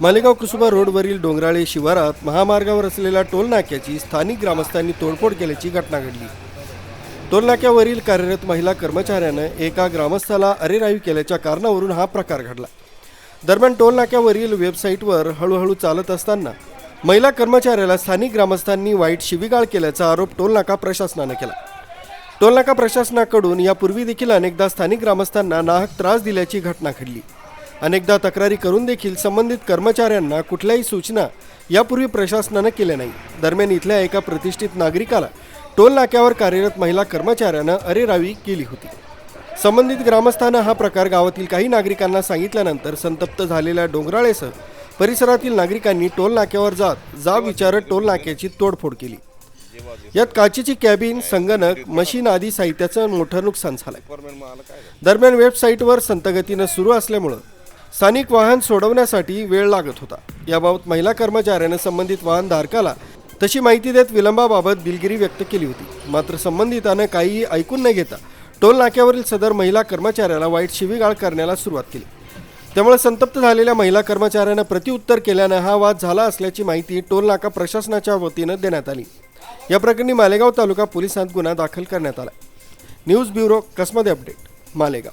Malegaon Kusuba रोडवरील डोंगराळे शिवारात महामार्गावर असलेल्या टोलनाक्याची स्थानिक ग्रामस्थांनी तोडफोड केल्याची घटना घडली. टोलनाक्यावरील कार्यरत महिला कर्मचाऱ्यानं एका ग्रामस्थाला अरेरावी केल्याच्या कारणावरून हा प्रकार घडला. दरम्यान टोलनाक्यावरील वेबसाईटवर हळूहळू चालत असताना महिला कर्मचाऱ्याला स्थानिक ग्रामस्थांनी वाईट शिवीगाळ केल्याचा आरोप टोलनाका प्रशासनानं केला. टोलनाका प्रशासनाकडून यापूर्वी देखील अनेकदा स्थानिक ग्रामस्थांना नाहक त्रास दिल्याची घटना घडली. अनेकदा तक्रारी करून देखील संबंधित कर्मचाऱ्यांना कुठल्याही सूचना यापूर्वी प्रशासनानं केल्या नाही. दरम्यान इथल्या एका प्रतिष्ठित नागरिकाला टोल नाक्यावर कार्यरत महिला कर्मचाऱ्यानं अरेरावी केली होती. संबंधित ग्रामस्थानं हा प्रकार गावातील काही नागरिकांना सांगितल्यानंतर संतप्त झालेल्या डोंगराळेसह परिसरातील नागरिकांनी टोल नाक्यावर जात जा विचारत टोल नाक्याची तोडफोड केली. यात काचेची कॅबिन संगणक मशीन आदी साहित्याचं मोठं नुकसान झालंय. दरम्यान वेबसाईटवर संतगतीनं सुरू असल्यामुळं स्थानिक वाहन सोडवण्यासाठी वेळ लागत होता. याबाबत महिला कर्मचाऱ्यानं संबंधित वाहन धारकाला तशी माहिती देत विलंबाबाबत दिलगिरी व्यक्त केली होती. मात्र संबंधितानं काहीही ऐकून न घेता टोल नाक्यावरील सदर महिला कर्मचाऱ्याला वाईट शिवीगाळ करण्याला सुरुवात केली. त्यामुळे संतप्त झालेल्या महिला कर्मचाऱ्यानं प्रतिउत्तर केल्यानं हा वाद झाला असल्याची माहिती टोल नाका प्रशासनाच्या वतीनं देण्यात आली. या प्रकरणी मालेगाव तालुका पोलिसांत गुन्हा दाखल करण्यात आला. न्यूज ब्युरो कसमध्ये अपडेट मालेगाव.